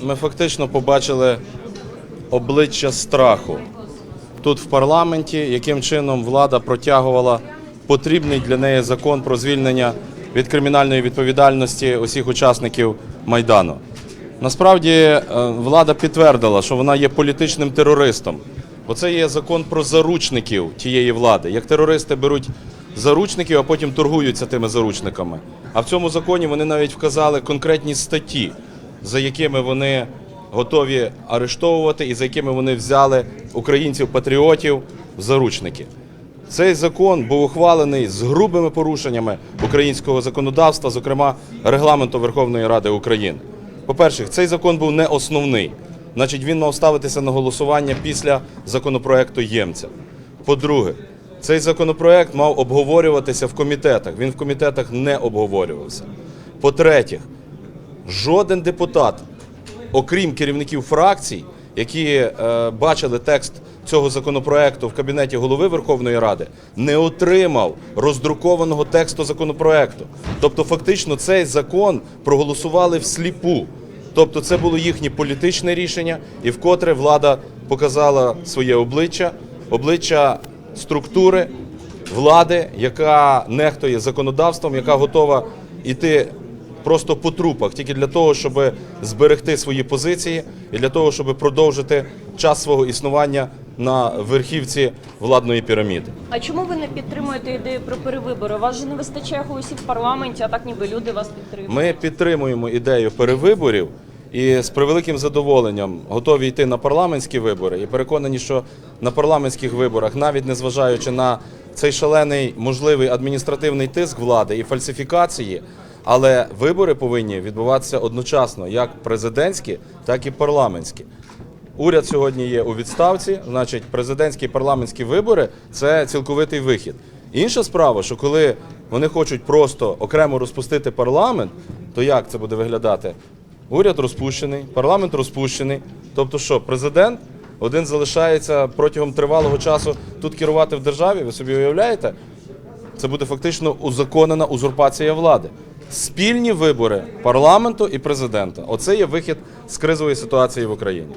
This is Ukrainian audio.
Ми фактично побачили обличчя страху тут в парламенті, яким чином влада протягувала потрібний для неї закон про звільнення від кримінальної відповідальності усіх учасників Майдану. Насправді е, влада підтвердила, що вона є політичним терористом, бо це є закон про заручників тієї влади. Як терористи беруть заручників, а потім торгуються тими заручниками. А в цьому законі вони навіть вказали конкретні статті, за якими вони готові арештовувати і за якими вони взяли українців-патріотів в заручники. Цей закон був ухвалений з грубими порушеннями українського законодавства, зокрема регламенту Верховної Ради України. По-перше, цей закон був не основний, значить він мав ставитися на голосування після законопроекту Ємця. По-друге, цей законопроект мав обговорюватися в комітетах. Він в комітетах не обговорювався. По-третє, жоден депутат, окрім керівників фракцій, які е, бачили текст цього законопроекту в кабінеті голови Верховної Ради, не отримав роздрукованого тексту законопроекту. Тобто, фактично, цей закон проголосували всліпу. Тобто, це було їхнє політичне рішення, і вкотре влада показала своє обличчя, обличчя структури влади, яка нехтує законодавством, яка готова йти просто по трупах, тільки для того, щоб зберегти свої позиції і для того, щоб продовжити час свого існування на верхівці владної піраміди. А чому ви не підтримуєте ідею про перевибори? Вас же не вистачає голосів в парламенті, а так ніби люди вас підтримують. Ми підтримуємо ідею перевиборів і з превеликим задоволенням готові йти на парламентські вибори. І переконані, що на парламентських виборах, навіть незважаючи на цей шалений можливий адміністративний тиск влади і фальсифікації, але вибори повинні відбуватися одночасно, як президентські, так і парламентські. Уряд сьогодні є у відставці, значить, президентські і парламентські вибори це цілковитий вихід. Інша справа, що коли вони хочуть просто окремо розпустити парламент, то як це буде виглядати? Уряд розпущений, парламент розпущений. Тобто, що президент один залишається протягом тривалого часу тут керувати в державі. Ви собі уявляєте? Це буде фактично узаконена узурпація влади. Спільні вибори парламенту і президента. Оце є вихід з кризової ситуації в Україні.